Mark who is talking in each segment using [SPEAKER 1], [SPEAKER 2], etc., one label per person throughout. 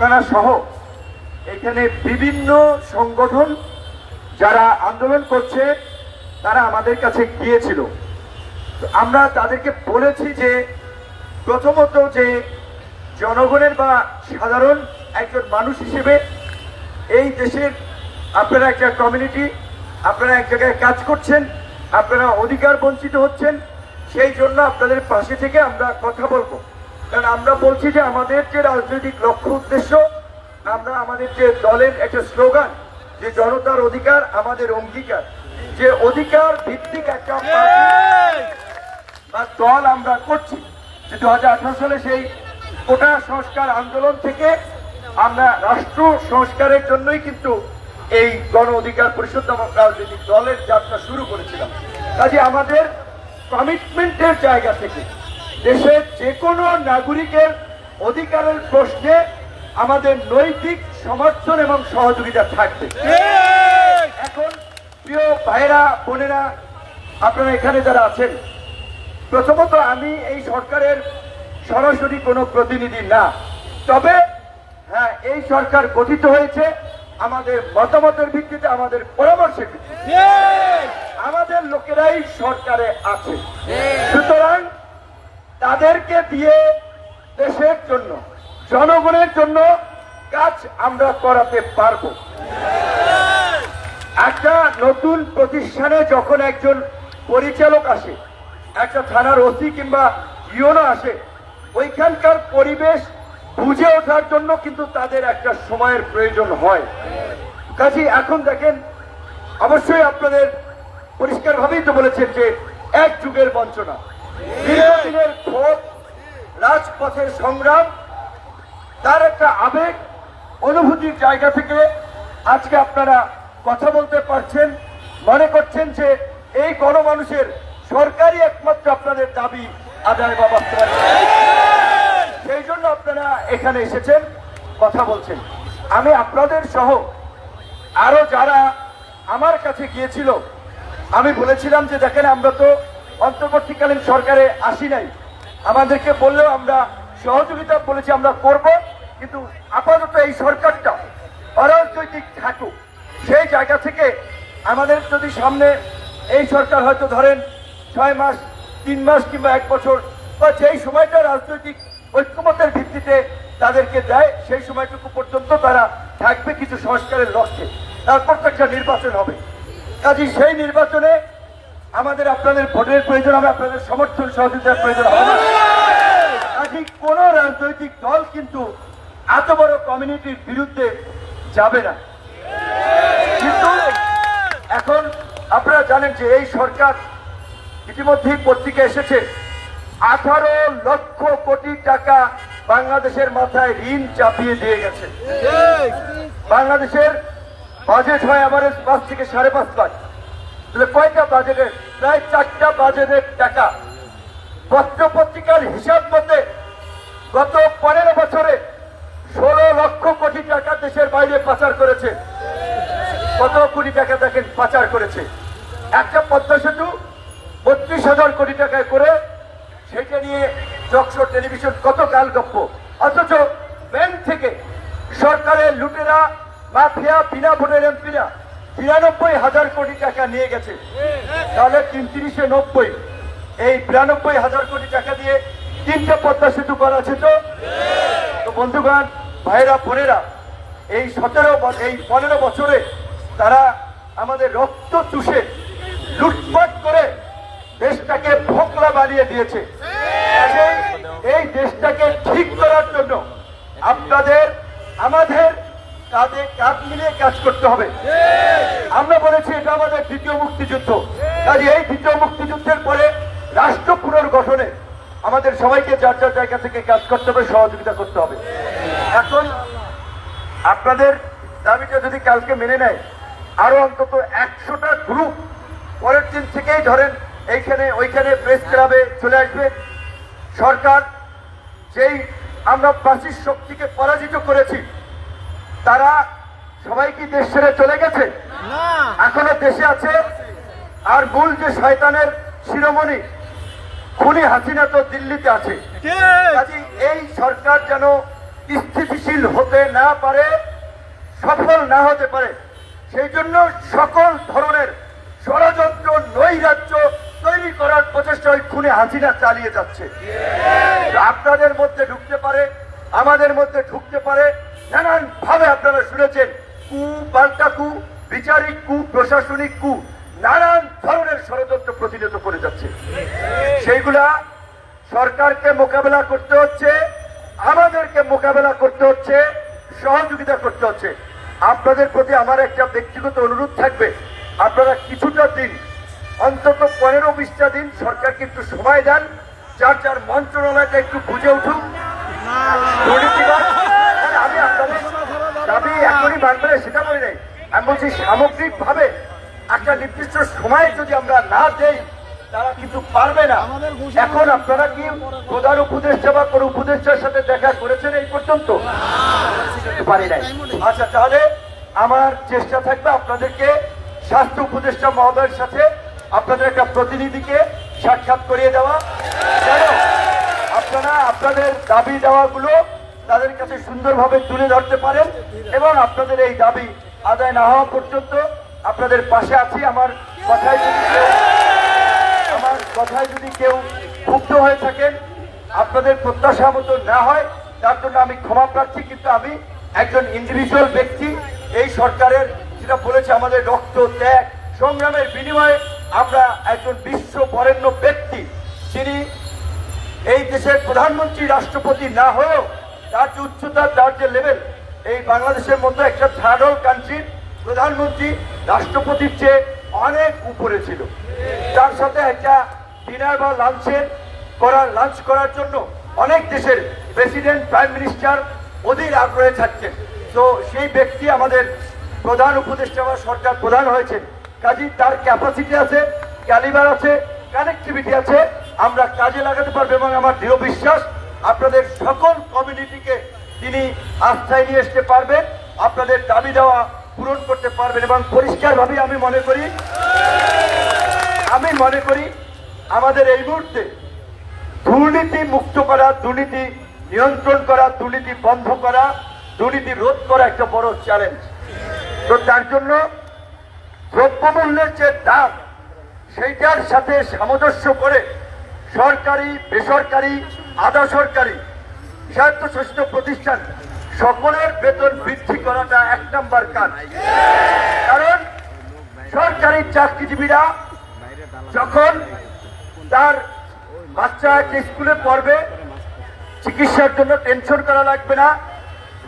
[SPEAKER 1] সহ এখানে বিভিন্ন সংগঠন যারা আন্দোলন করছে, তারা আমাদের কাছে গিয়েছিল। আমরা তাদেরকে বলেছি যে, প্রথমত যে জনগণের বা সাধারণ একজন মানুষ হিসেবে এই দেশের আপনারা একটা কমিউনিটি আপনারা এক জায়গায় কাজ করছেন, আপনারা অধিকার বঞ্চিত হচ্ছেন, সেই জন্য আপনাদের পাশে থেকে আমরা কথা বলব। কারণ আমরা বলছি যে আমাদের যে রাজনৈতিক লক্ষ্য উদ্দেশ্য আমরা আমাদের যে দলের একটা স্লোগান যে জনতার অধিকার আমাদের অঙ্গীকার। যে অধিকার ভিত্তিক একটা বা দল আমরা করছি যে দু হাজার আঠারো সালে সেই কোটা সংস্কার আন্দোলন থেকে আমরা রাষ্ট্র সংস্কারের জন্যই কিন্তু এই গণ অধিকার পরিষদ নামক রাজনৈতিক দলের যাত্রা শুরু করেছিলাম। কাজে আমাদের কমিটমেন্টের জায়গা থেকে দেশের যে কোনো নাগরিকের অধিকারের প্রশ্নে আমাদের নৈতিক সমর্থন এবং সহযোগিতা থাকবে। এখন প্রিয় ভাইরা বোনেরা, আপনারা এখানে যারা আছেন, প্রথমত আমি এই সরকারের সরাসরি কোনো প্রতিনিধি না। তবে হ্যাঁ এই সরকার গঠিত হয়েছে আমাদের মতামতের ভিত্তিতে, আমাদের পরামর্শের ভিত্তিতে। আমাদের লোকেরাই সরকারে আছে। সুতরাং তাদেরকে দিয়ে দেশের জন্য, জনগণের জন্য কাজ আমরা করাতে পারব। একটা নতুন প্রতিষ্ঠানে যখন একজন পরিচালক আসে, একটা থানার ওসি কিংবা ইউনো আসে, ওইখানকার পরিবেশ বুঝে ওঠার জন্য কিন্তু তাদের একটা সময়ের প্রয়োজন হয়। কাজে, এখন দেখেন, অবশ্যই আপনাদের পরিষ্কারভাবেই তো বলেছেন যে এক যুগের বঞ্চনা। দীর্ঘদিনের ক্ষোভ রাজপথের সংগ্রাম, তার একটা আবেগ, অনুভূতির জায়গা থেকে আজকে আপনারা কথা বলতে পারছেন, মনে করছেন যে এই গণমানুষের সরকারি একমাত্র আপনাদের দাবি আদায় বা সেই জন্য আপনারা এখানে এসেছেন, কথা বলছেন। আমি আপনাদের সহ আরও যারা আমার কাছে গিয়েছিল, আমি বলেছিলাম যে দেখেন আমরা তো অন্তর্বর্তীকালীন সরকারে আসি নাই। আমাদেরকে বললেও আমরা সহযোগিতা বলেছি, আমরা করব, কিন্তু আপাতত এই সরকারটা অরাজনৈতিক থাকুক। সেই জায়গা থেকে আমাদের যদি সামনে এই সরকার হয়তো ধরেন ছয় মাস, তিন মাস কিংবা এক বছর, বা যেই সময়টা রাজনৈতিক ঐক্যমতের ভিত্তিতে তাদেরকে দেয়, সেই সময়টুকু পর্যন্ত তারা থাকবে কিছু সংস্কারের লক্ষ্যে। তারপর তো একটা নির্বাচন হবে। কাজে সেই নির্বাচনে আমাদের আপনাদের ভোটের প্রয়োজন হবে আপনাদের সমর্থন সহযোগিতার প্রয়োজন হবে কাজে কোন রাজনৈতিক দল কিন্তু এত বড় কমিউনিটির বিরুদ্ধে যাবে না। কিন্তু এখন আপনারা জানেন যে এই সরকার ইতিমধ্যেই পত্রিকা এসেছে, আঠারো লক্ষ কোটি টাকা বাংলাদেশের মাথায় ঋণ চাপিয়ে দিয়ে গেছে। বাংলাদেশের বাজেট হয় এভারেজ পাঁচ থেকে সাড়ে পাঁচ লাখ। কয়টা বাজেটের প্রায় চারটা বাজারের টাকা। পত্র পত্রিকার হিসাব মতে গত পনেরো বছরে ষোলো লক্ষ কোটি টাকা দেশের বাইরে পাচার করেছে। কত কোটি টাকা দেখেন, পাচার করেছে। একটা পদ্মা সেতু বত্রিশ হাজার কোটি টাকায় করে সেটা নিয়ে চকশো টেলিভিশন কত কাল গপ্প অথচ ব্যাংক থেকে সরকারের লুটেরা, মাফিয়া, বিনা ভোটের এমপিরা বিরানব্বই হাজার কোটি টাকা নিয়ে গেছে। তাহলে তিন তিরিশে নব্বই, এই বিরানব্বই হাজার কোটি টাকা দিয়ে তিনটে পদ্মা সেতু করা আছে তো? তো বন্ধুগণ, ভাইরা, বোনেরা, এই সতেরো এই পনেরো বছরে তারা আমাদের রক্ত চুষে, লুটপাট করে দেশটাকে ফোকলা বানিয়ে দিয়েছে। এই দেশটাকে ঠিক করার জন্য আপনাদের, আমাদের কাঁধে কাঁধ মিলিয়ে কাজ করতে হবে। আমরা বলেছি এটা আমাদের দ্বিতীয় মুক্তিযুদ্ধ। কাজে এই দ্বিতীয় মুক্তিযুদ্ধের পরে রাষ্ট্র পুনর্গঠনে আমাদের সবাইকে যার যার জায়গা থেকে কাজ করতে হবে, সহযোগিতা করতে হবে। এখন আপনাদের দাবিটা যদি কালকে মেনে নেয়, আরও অন্তত একশোটা গ্রুপ পরের দিন থেকেই ধরেন এইখানে, ওইখানে প্রেস ক্লাবে চলে আসবে। সরকার যেই আমরা প্রাচীর শক্তিকে পরাজিত করেছি তারা সবাই কি দেশ ছেড়ে চলে গেছে? এখনও দেশে আছে? আর মূল যে শয়তানের শিরোমণি খুনি হাসিনা তো দিল্লিতে আছে। কাজে এই সরকার যেন স্থিতিশীল হতে না পারে সফল না হতে পারে সেই জন্য সকল ধরনের ষড়যন্ত্র নৈরাজ্য তৈরি করার প্রচেষ্টা ওই খুনে হাসিনা চালিয়ে যাচ্ছে। আপনাদের মধ্যে ঢুকতে পারে আমাদের মধ্যে ঢুকতে পারে নানান ভাবে আপনারা শুনেছেন, কু পাল্টা কু, বিচারিক কু, প্রশাসনিক কু, নানান ধরনের ষড়যন্ত্র প্রতিনিয়ত করে যাচ্ছে। সেইগুলা সরকারকে মোকাবেলা করতে হচ্ছে, আমাদেরকে মোকাবেলা করতে হচ্ছে, সহযোগিতা করতে হচ্ছে। আপনাদের প্রতি আমার একটা ব্যক্তিগত অনুরোধ থাকবে, আপনারা কিছুটা দিন, অন্তত পনেরো বিশটা দিন সরকারকে একটু সময় দেন, যার যার মন্ত্রণালয়টা একটু বুঝে উঠুক। সেটা বলি নাই আমি বলছি সামগ্রিক ভাবে একটা নির্দিষ্ট সময় যদি আমরা না দেই তারা কিন্তু পারবে না। এখন আপনারা কি প্রধান উপদেষ্টা বা কোন উপদেষ্টার সাথে দেখা করেছেন এই পর্যন্ত? পারি নাই। আচ্ছা তাহলে আমার চেষ্টা থাকবে আপনাদেরকে স্বাস্থ্য উপদেষ্টা মহোদয়ের সাথে আপনাদের একটা প্রতিনিধিকে সাক্ষাৎ করিয়ে দেওয়া। আপনারা আপনাদের দাবি দেওয়াগুলো তাদের কাছে সুন্দরভাবে তুলে ধরতে পারেন এবং আপনাদের এই দাবি আদায় না হওয়া পর্যন্ত আপনাদের পাশে আছি। আমার কথায় যদি আমার কথায় যদি কেউ ক্ষুব্ধ হয়ে থাকেন, আপনাদের প্রত্যাশা মতো না হয়, তার জন্য আমি ক্ষমা প্রার্থী, কিন্তু আমি একজন ইন্ডিভিজুয়াল ব্যক্তি। এই সরকারের যেটা বলেছে আমাদের রক্ত ত্যাগ সংগ্রামের বিনিময়ে আমরা একজন বিশ্ব বরেণ্য ব্যক্তি। যিনি এই দেশের প্রধানমন্ত্রী, রাষ্ট্রপতি না হয়েও তার যে উচ্চতা, তার যে লেভেল এই বাংলাদেশের মতো একটা থার্ড কান্ট্রির প্রধানমন্ত্রী, রাষ্ট্রপতির চেয়ে অনেক উপরে ছিল। তার সাথে একটা ডিনার বা লাঞ্চের করার লাঞ্চ করার জন্য অনেক দেশের প্রেসিডেন্ট প্রাইম মিনিস্টার অধীর আগ্রহে থাকছেন তো সেই ব্যক্তি আমাদের প্রধান উপদেষ্টা বা সরকার প্রধান হয়েছেন। কাজী, তার ক্যাপাসিটি আছে ক্যালিবার আছে কানেক্টিভিটি আছে, আমরা কাজে লাগাতে পারব এবং আমার দৃঢ় বিশ্বাস আপনাদের সকল কমিউনিটিকে তিনি আস্থায় নিয়ে আসতে পারবেন, আপনাদের দাবি দেওয়া পূরণ করতে পারবেন এবং পরিষ্কারভাবে আমি মনে করি, আমি মনে করি আমাদের এই মুহূর্তে দুর্নীতি মুক্ত করা, দুর্নীতি নিয়ন্ত্রণ করা, দুর্নীতি বন্ধ করা, দুর্নীতি রোধ করা একটা বড় চ্যালেঞ্জ তো তার জন্য দ্রব্যমূল্যের যে দাম, সেইটার সাথে সামঞ্জস্য করে সরকারি, বেসরকারি, আধা সরকারি স্বায়ত্তশাসিত প্রতিষ্ঠান সকলের বেতন বৃদ্ধি করাটা এক নাম্বার কাজ। কারণ সরকারি চাকরিজীবীরা যখন তার বাচ্চা যে স্কুলে পড়বে, চিকিৎসার জন্য টেনশন করা লাগবে না,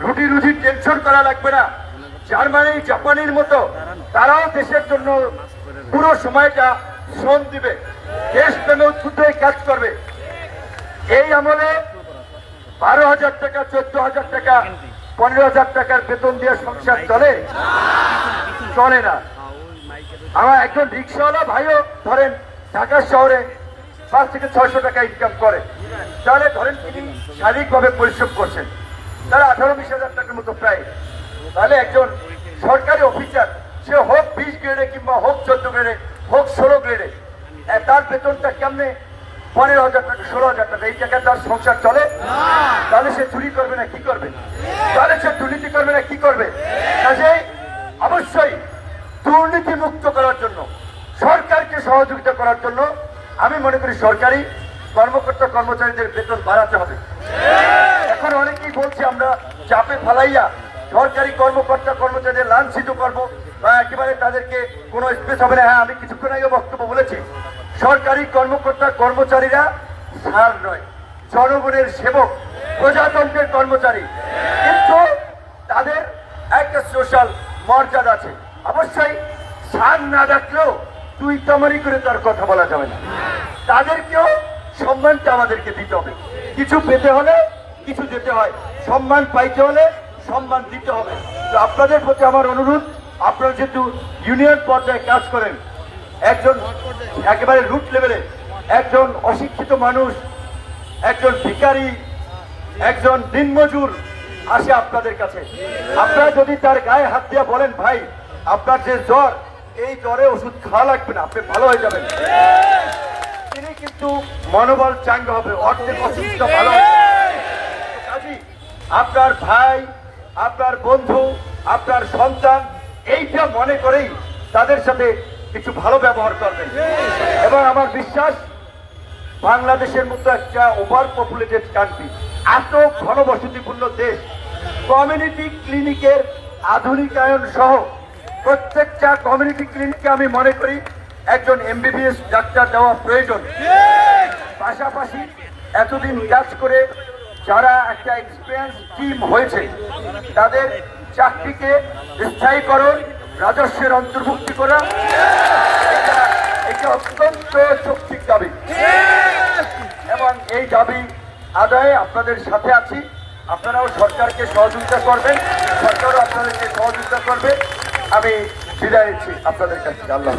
[SPEAKER 1] রুটি রুজি টেনশন করা লাগবে না, জার্মানি, জাপানির মতো তারাও দেশের জন্য পুরো সময়টা শ্রম দিবে। দেশ প্রেমে উদ্বুদ্ধ কাজ করবে। এই আমলে বারো হাজার টাকা, চোদ্দ হাজার টাকা, পনেরো হাজার টাকার বেতন দিয়ে সংসার চলে? চলে না। আমার একজন রিক্সাওয়ালা ভাইও ধরেন ঢাকা শহরে পাঁচ থেকে ছয়শো টাকা ইনকাম করে। তাহলে ধরেন তিনি শারীরিকভাবে পরিশ্রম করছেন। তারা আঠারো বিশ হাজার টাকার মতো প্রায়। তাহলে একজন সরকারি অফিসার সে হোক বিশ গ্রেডে কিংবা হোক চোদ্দ গ্রেডে হোক ষোলো গ্রেডে তার বেতনটা কেমনে? পনেরো হাজার টাকা, ষোলো হাজার টাকা, এই টাকা তার সংসার চলে? তাহলে সে চুরি করবে না কি করবে? তাহলে সে দুর্নীতি করবে না কি করবে? কাজে অবশ্যই দুর্নীতি মুক্ত করার জন্য, সরকারকে সহযোগিতা করার জন্য আমি মনে করি সরকারি কর্মকর্তা কর্মচারীদের বেতন বাড়াতে হবে। এখন অনেকেই বলছে আমরা চাপে ফালাইয়া সরকারি কর্মকর্তা কর্মচারীদের লাঞ্ছিত করব বা একেবারে তাদেরকে কোনো স্পেস হবে না। হ্যাঁ আমি কিছুক্ষণ আগে বক্তব্য বলেছি। সরকারি কর্মকর্তা কর্মচারীরা সার নয়, জনগণের সেবক, প্রজাতন্ত্রের কর্মচারী। কিন্তু তাদের একটা সোশ্যাল মর্যাদা আছে। অবশ্যই সার না ডাকলেও তুই তামারি করে তার কথা বলা যাবে না। তাদেরকেও সম্মানটা আমাদেরকে দিতে হবে। কিছু পেতে হলে কিছু যেতে হয়। সম্মান পাইতে হলে সম্মান দিতে হবে। তো আপনাদের প্রতি আমার অনুরোধ, আপনারা যেহেতু ইউনিয়ন পর্যায়ে কাজ করেন একজন একেবারে রুট লেভেলে একজন অশিক্ষিত মানুষ, একজন ভিখারি, একজন দিনমজুর আসে আপনাদের কাছে আপনারা যদি তার গায়ে হাত দিয়ে বলেন, ভাই, আপনার যে জ্বর, এই জ্বরে ওষুধ খাওয়া লাগবে না, আপনি ভালো হয়ে যাবেন তিনি কিন্তু মনোবল চাঙ্গা হবে অর্ধেক অসুস্থ ভালো। কাজী, আপনার ভাই, আপনার বন্ধু, আপনার সন্তান, এইটা মনে করেই তাদের সাথে কিছু ভালো ব্যবহার করবেন। এবং আমার বিশ্বাস, বাংলাদেশের মতো একটা ওভার পপুলেটেড কান্ট্রি এত ঘনবসতিপূর্ণ দেশ কমিউনিটি ক্লিনিকের আধুনিকায়ন সহ প্রত্যেকটা কমিউনিটি ক্লিনিকে আমি মনে করি একজন এমবিবিএস ডাক্তার দেওয়া প্রয়োজন। পাশাপাশি এতদিন কাজ করে যারা একটা এক্সপিরিয়েন্স টিম হয়েছে, তাদের চাকরিকে স্থায়ীকরণ রাজস্বের অন্তর্ভুক্তি করা। এটা- অত্যন্ত যৌক্তিক দাবি। এবং এই দাবি আদায়ে আপনাদের সাথে আছি। আপনারাও সরকারকে সহযোগিতা করবেন। সরকারও আপনাদেরকে সহযোগিতা করবে। আমি বিদায় আপনাদের কাছে। আল্লাহ।